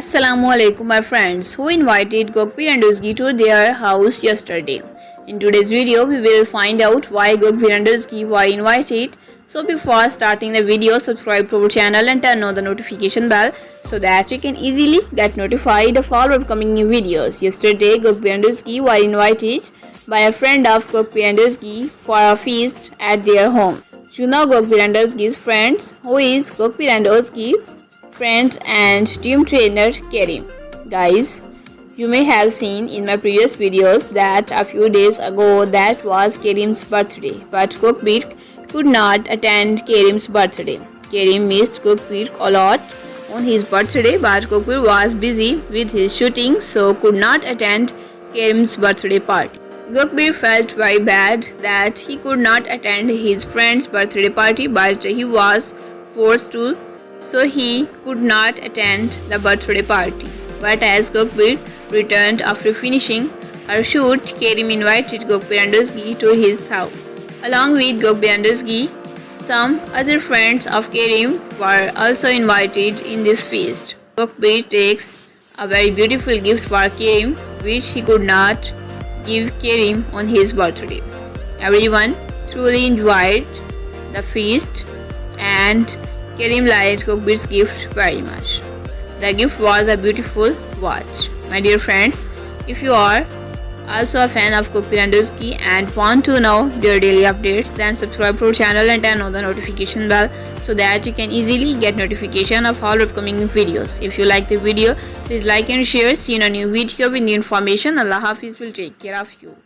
Assalamu alaikum my friends who invited Gokbir and Uzgi to their house yesterday. In today's video we will find out why Gokbir and Uzgi were invited. So before starting the video subscribe to our channel and turn on the notification bell so that you can easily get notified of all upcoming new videos. Yesterday Gokbir and Uzgi were invited by a friend of Gokbir and Uzgi for a feast at their home. You know Gokbir and Uzgi's friends who is Gokbir and Uzgi's friend and team trainer Kerim. Guys, you may have seen in my previous videos that a few days ago that was Kerim's birthday, but Cookbeat could not attend Kerim's birthday. Kerim missed Cookbeat a lot on his birthday, but Cookbeat was busy with his shooting, so could not attend Kerim's birthday party. Gokbir felt very bad that he could not attend his friend's birthday party, but he was forced to so he could not attend the birthday party. But as Gokbir returned after finishing her shoot, Kerim invited Gokbir and Uzgi to his house. Along with Gokbir and Uzgi, some other friends of Kerim were also invited in this feast. Gokbir takes a very beautiful gift for Kerim which he could not give Kerim on his birthday. Everyone truly enjoyed the feast and Kerim liked Cookbit's gift very much. The gift was a beautiful watch. My dear friends, if you are also a fan of Cookbit and Uzki and want to know their daily updates, then subscribe to our channel and turn on the notification bell so that you can easily get notification of all upcoming videos. If you like the video, please like and share. See you in a new video with new information. Allah Hafiz will take care of you.